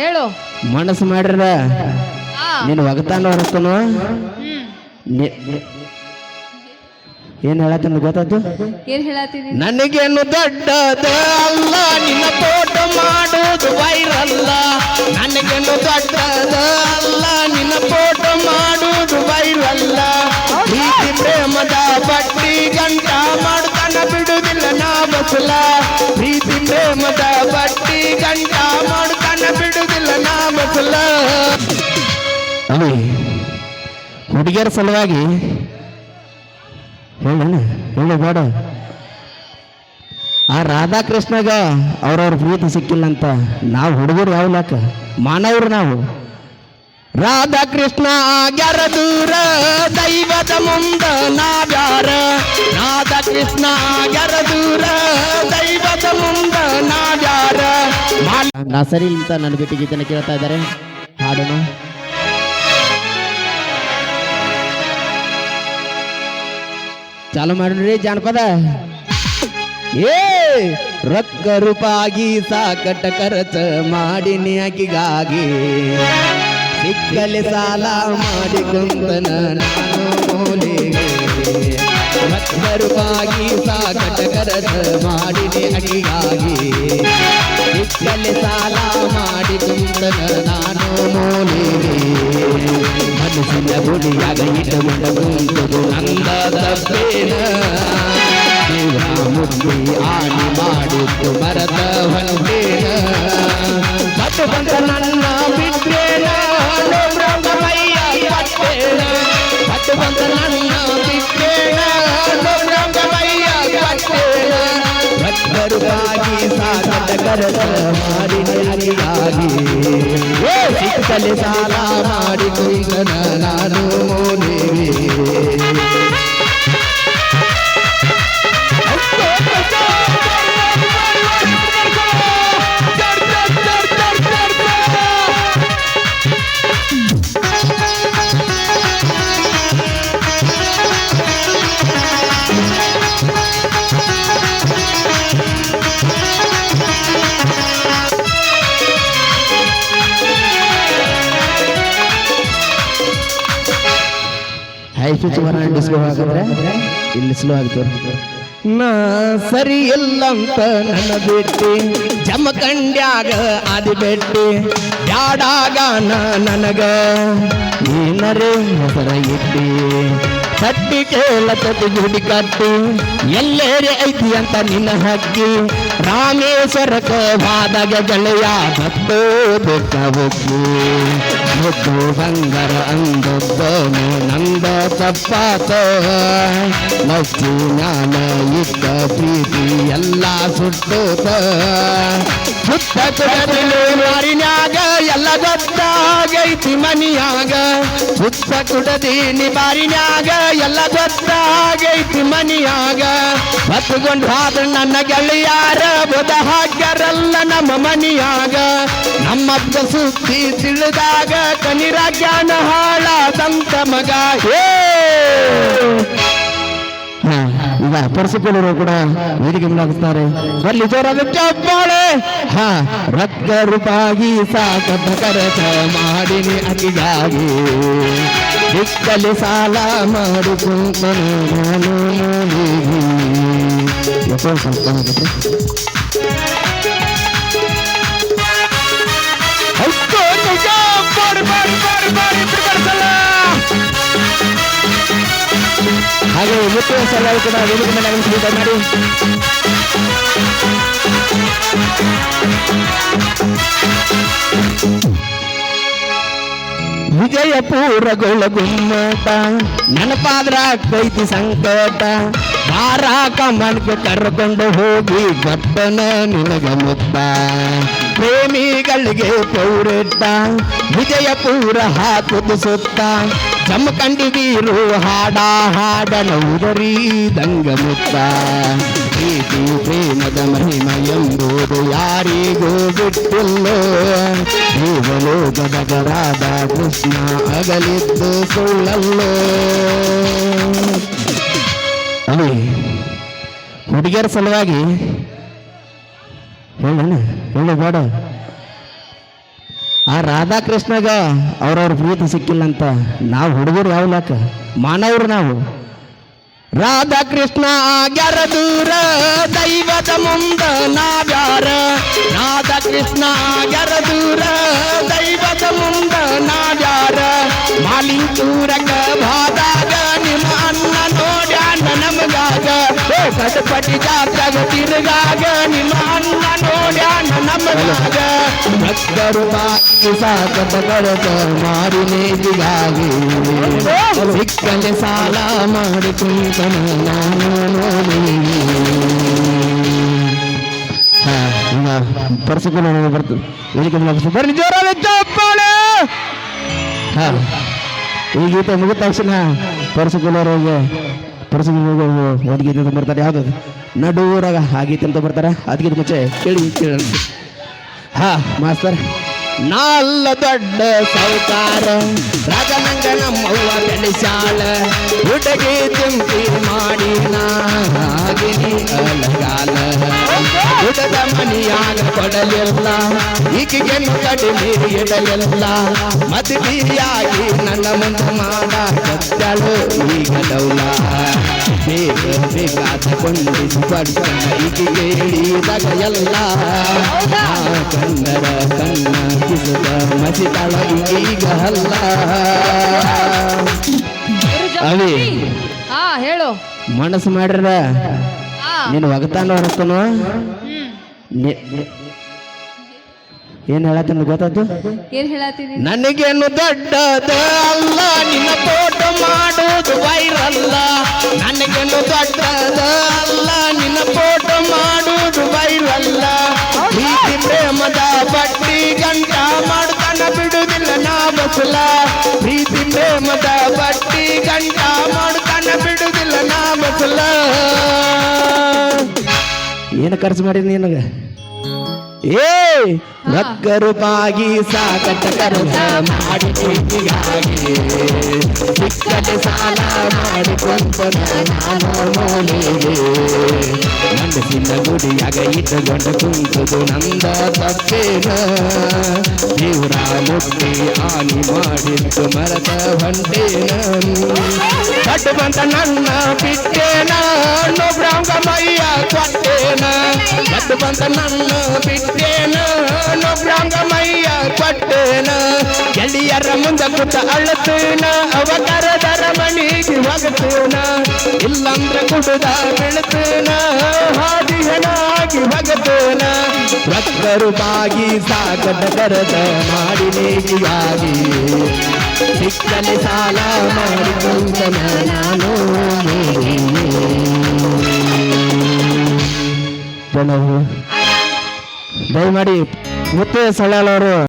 ಹೇಳು. ಮನಸ್ಸು ಮಾಡ್ರ ನೀನು ಒಗತಾನ ಹೊರತನು ಏನ್ ಹೇಳತ್ತಂದು ಗೊತ್ತಾಯ್ತು? ಏನ್ ಹೇಳತ್ತೀನಿ ನನಗೇನು ದೊಡ್ಡದ ಅಲ್ಲ ನಿನ್ನ ತೋಟ ಮಾಡೋದು ವೈರಲ್ಲ. ನನಗೇನು ದೊಡ್ಡದ ಅಲ್ಲ ನಿನ್ನ ತೋಟ ಮಾಡೋದು ವೈರಲ್ಲ. ಪ್ರೀತಿ ಪ್ರೇಮದ ಬಟ್ಟಿ ಗಂಟ ಮಾಡ್ತಾನ ಬಿಡುದಿಲ್ಲ ನಾ ಬಸಲ ಪ್ರೀತಿ ಪ್ರೇಮದ ಬಟ್ಟಿ ಗಂಟ ಅವಿ ಹುಡುಗಿಯರ ಸಲುವಾಗಿ ಹೇಳಣ್ಣ ಹೇಳು ಬೇಡ ಆ ರಾಧಾಕೃಷ್ಣಗ ಅವ್ರವ್ರ ಪ್ರೀತಿ ಸಿಕ್ಕಿಲ್ಲ ಅಂತ ನಾವು ಹುಡುಗರು ಯಾವ ಲೆಕ್ಕ ಮಾನವರು ನಾವು. ರಾಧಾಕೃಷ್ಣ ಆಗ್ಯಾರ ದೂರ, ದೈವದ ಮುಂದ ನಾವ್ಯಾರ? ರಾಧಾಕೃಷ್ಣ ಆಗ್ಯಾರ ದೂರ, ದೈವದ ಮುಂದ ನಾವ್ಯಾರ? ಅಂತ ನನ್ನ ಬಿಟ್ಟು ಗೀತನ ಕೇಳ್ತಾ ಇದ್ದಾರೆ. ಹಾಡೋಣ. ಚಾಲು ಮಾಡ್ರಿ ಜಾನಪದ. ಏ, ರೊಕ್ಕ ರೂಪಾಗಿ ಸಾಕಟ ಖರ್ಚ ಮಾಡಿ ಆಕಿಗಾಗಿ ಸಿಕ್ಕಲೆ ಸಾಲ ಮಾಡಿ ಕುಂತನ ನಾನು ಮೂಲೆಗೆ. ರೊಕ್ಕ ರೂಪಾಗಿ ಸಾಕಟ ಖರ್ಚ ಮಾಡಿನಿ ಆಕಿಗಾಗಿ ಸಿಕ್ಕಲೆ ಸಾಲ ಮಾಡಿ ಕುಂತನ ನಾನು ಮೂಲೆಗೆ. ಮನಸ್ಸಿನ ಗುಡಿಯಾಗ ಇಟ್ಟುಕೊಂಡ ಕುಂತದು ನಂದ ಆಣಿ ಮಾಡಿದ್ದು ಮರದ ಹೊಂದೇನ ಬಂದ ನನ್ನ ಕಟ್ಟೇನ ಮತ್ತು ಬಂದ ನನ್ನ ಕಟ್ಟೇನ ಭಕ್ತರುಗಾಗಿ ಮಾಡಿ ಹರಿಯಾಗಿ ಸಿಕ್ಕಲೆ ಸಾಲ ಮಾಡಿ ಕುಂದನ ನಾನು ಮೋನೇವಿ ಹೈ ಪಿಚ್ ಬರೋಣ ಡಿಸ್ಕೋ ಇಲ್ಲಿ ಸ್ಲೋ ಆಗ್ತದೆ ನಾ ಸರಿ ಇಲ್ಲಂತ ನನ್ನ ಬಿಟ್ಟಿ ಜಮಖಂಡ್ಯಾಗ ಅದು ಬೆಟ್ಟಿ ಯಾಡಾಗ ನನಗ. ಏನರೇ ಹೆಸರ ಇಟ್ಟಿ ಕಟ್ಟಿ ಕೇಳತತಿ ಗುಡಿ ಕಟ್ಟಿ, ಎಲ್ಲೇರೆ ಐತಿ ಅಂತ ನಿನ್ನ ಹಕ್ಕಿ ರಾಮೇಶ್ವರಕ ವಾದಾಗ ಗೆಳೆಯ ಬತ್ತೋ ಬೆಟ್ಟ ಒಕ್ಕಿ ಮುದ್ದು ಬಂಗರ ಅಂದದ್ದನು ನಂದ ತಪ್ಪಾತ ನಸ್ತಿ ನಾನ ಇದ್ದ ಪ್ರೀತಿ ಎಲ್ಲ ಸುಟ್ಟೋತ ಸುತ್ತ ಕುಡದಲು ಮಾರಿನಾಗ ಎಲ್ಲ ಗೊತ್ತಾಗೈತಿ ಮನಿಯಾಗ. ಸುತ್ತ ಕುಡದಿ ನಿಬಾರಿನಾಗ ಎಲ್ಲ ಗೊತ್ತಾಗೈತಿ ಮನಿಯಾಗ. ಹೊತ್ತುಕೊಂಡು ಆದ್ರ ನನ್ನ ಗೆಳೆಯಾರ ಬದ ಹಾಕ್ಯಾರಲ್ಲ ನಮ್ಮ ಮನಿಯಾಗ. ನಮ್ಮಪ್ಪ ಸುದ್ದಿ ತಿಳಿದಾಗ ಕನಿರ ಜ್ಞಾನ ಹಾಳಾದಂತ ಮಗ. ಹಾ! ಈಗ ಪರಸುಕೊಳ್ಳರು ಕೂಡ ವೇದಿಕೆ ಮುಂದಾಗುತ್ತಾರೆ. ಬರಲಿ ಜೋರಾದ ಚಪ್ಪಾಳೆ ಹಾ, ರಕ್ತ ರೂಪಾಗಿ ಸಾಕ ಕರಸ ಮಾಡಿನಿ ಅತಿಗಾಗಿ ದಿಕ್ಕಲಿ ಸಾಲ ಮಾಡು ಕುಂತನು ಬಾರಿ, ಬಾರಿ, ಬಿಡ್ಬಾರ್ದಲ್ಲ. ಹಾಗೆ ಮುತ್ತುವ ಸಲುವಾಗಿ ಕೂಡ ವೇದಿಕೆ ಮೇಲೆ ಆಗಮಿಸಬೇಕು ಮಾಡಿ ವಿಜಯಪುರಗೊಳ ಗುಮ್ಮಟ ನೆನಪಾದ್ರ ಕೈತಿ ಸಂಕಟ ಮಾರಾಕ ಕಮಲ್ಗೆ ಕರ್ಕೊಂಡು ಹೋಗಿ ಗಟ್ಟನ ನಿನಗ ಮುತ್ತ ಪ್ರೇಮಿಗಳಿಗೆ ಪೌರಿಟ್ಟ ವಿಜಯಪುರ ಹಾಕುದು ಸುತ್ತ. ಜಮಖಂಡಿ ಬೀರು ಹಾಡ ಹಾಡನ ಉದರಿ ದಂಗ ಮುತ್ತ ಪ್ರೀತಿ, ಪ್ರೇಮದ ಮಹಿಮ ಎಂಬುದು ಯಾರಿಗೂ ಬಿಟ್ಟಿಲ್ಲೋ. ಜೀವಲೋಕದಗರಾದ ಕೃಷ್ಣ ಅಗಲಿದ್ದು ಸುಳ್ಳಲ್ಲೋ. ಅವಿ ಹುಡುಗಿಯರ ಸಲುವಾಗಿ ಹೇಳಿ, ಹೇಳು ಬೇಡ. ಆ ರಾಧಾಕೃಷ್ಣಗ ಅವ್ರವ್ರ ಪ್ರೀತಿ ಸಿಕ್ಕಿಲ್ಲ ಅಂತ ನಾವು ಹುಡುಗರು ಯಾವ ಲಾಕ ಮಾನವರು ನಾವು. ರಾಧಾಕೃಷ್ಣ ಆಗ್ಯಾರ ದೂರ, ದೈವದ ಮುಂದ ನಾವ್ಯಾರ? ರಾಧಾಕೃಷ್ಣ ಆಗ್ಯಾರ ದೂರ, ದೈವದ ಮುಂದ ನಾವ್ಯಾರ? ಮಾಲಿಂಗೂರಕ ಏ ಕಟಪಟಿ ಜಾತ್ರಾಗ ತಿರುಗಾಗ ನಿಮ್ಮ ಅನ್ನ ನೋಡ್ಯಾನ ನಮಗಾಗ ಭಕ್ತರು ಬಾಕಿ ಸಾಕದ ಕಡತ ಮಾರಿ ನೇಜಿಗಾಗಿ ಸಿಕ್ಕಲೆ ಸಾಲ ಮಾಡಿ ಕುಂತನ ನಾನು ನೋಡಿ ಪರ್ಸಕ್ಕೆ ನಾನು ಬರ್ತದೆ ಮುಗಿಸಿ ಬರ್ರಿ ಜೋರಾದ ಚಪ್ಪಾಳೆ ಈ ಗೀತೆ ಮುಗಿದ ತಕ್ಷಣ ಪರ್ಸಕುಲರಿಗೆ ಒಂದು ಬರ್ತಾರೆ. ಯಾವ್ದು ನಡೂರಾಗ ಆ ಅಂತ ಬರ್ತಾರೆ. ಅದಕ್ಕಿಂತ ಮುಂಚೆ ಕೇಳಿ ಕೇಳಿ. ಹಾ ಮಾಸ್ತರ್ ನಾಲ್ಲ ದೊಡ್ಡ ಸೌಕಾರ ರಾಜನಂಗ ನಮ್ಮವ್ವ ಬೆಳೆಸಾಳ ಹುಡುಗಿ ತಿಂಪಿ ಮಾಡಿ ನಾಗಿನಿ ಅಲಗಾಲ. ಹುಡುಗ ಮನಿಯಾಗ ಕೊಡಲಿಲ್ಲ ಈಕೆಗೆನ್ನು ಕಡಿಮೆ ಇಡಲಿಲ್ಲ ಮದುವೆಯಾಗಿ ನನ್ನ ಮುಂದೆ ಮಾಡ ಕತ್ತಳು ಈಗ ಡೌಲ ಬೇಗ ಬೇಕಾದ ಕೊಂಡಿಸಿ ಪಡ್ಕೊಂಡ ಈಕೆಗೆ ಹಿಡಿದಾಗ ಎಲ್ಲ. ಆ ಕನ್ನಡ ಕಣ್ಣ ಕಿಸದ ಮಸಿತಳ ಈಗ ಅಲ್ಲ. ಅವಿ. ಹಾ ಹೇಳು. ಮನಸ್ಸು ಮಾಡ್ರ ನೀನು ಒಗತಾನ ಹೊರತನು ಏನ್ ಹೇಳತ್ತೀನಿ ಗೊತ್ತಾಯ್ತು? ಏನ್ ಹೇಳತ್ತೀನಿ? ನನಗೇನು ದೊಡ್ಡದ ಅಲ್ಲ ನಿನ್ನ ತೋಟ ಮಾಡೋದು ವೈರಲ್ಲ. ನನಗೇನು ದೊಡ್ಡದ ಅಲ್ಲ ನಿನ್ನ ತೋಟ ಮಾಡೋದು ವೈರಲ್ಲ. ಪ್ರೇಮದ ಬಟ್ಟಿ ಗಂಟ ಮಾಡ್ತಾನ ಬಿಡುದಿಲ್ಲ ನಾ ಬಸಲ. ಏನು ಖರ್ಚು ಮಾಡಿದ್ ನಿನಗೆ? ಏ ರೊಕ್ಕ ರೂಪಾಗಿ ಸಾಕಟ್ಟ ಕರ್ಮ ಮಾಡಿ ಸಿಕ್ಕದೆ ಸಾಲ ಮಾಡಿಕೊಂತ ನಾನು ಮೂಲೆಗೆ. ಮನಸ್ಸಿನ ಗುಡಿಯಾಗ ಇಟ್ಟುಕೊಂಡು ಕುಂತದು ನಂದ ತಪ್ಪೇನ ದೇವ್ರ ಆನಿ ಮಾಡಿದ್ದು ಮರದ ಹೊಂಟೇನ ಕಟ್ಟು ಬಂದ ನನ್ನ ಬಿಟ್ಟೇನ ನೊಬ್ರಾಂಗ ಮೈಯ ಕೊಟ್ಟೇನ ಕಟ್ಟು ಬಂದ ನನ್ನ ಬಿಟ್ಟೇನ ನೊಬ್ರಾಂಗ ಮೈಯ ಕೊಟ್ಟೇನ ಗೆಳೆಯರ ಮುಂದೆ ಕುತ್ತ ಅಳತೇನ ಅವ ಕರದರ ಇಲ್ಲಂದ್ರೆ ಕುಡುದ ಬೀಳ್ತೇನ? ಹಾದಿಹನಾಗಿ ರಕ್ಕರು ಬಾಗಿ ಸಾಕದ ಕರದ ಮಾಡಿ ನೇಗಿಯಾಗಿ ಸಿಕ್ಕಲೆ ಸಾಲ ಮಾಡಿಕೊಂಡನ ನಾನು ದಯಮಾಡಿ ಮುತ್ತೆ ಸೊಳ್ಳೆಯವರು.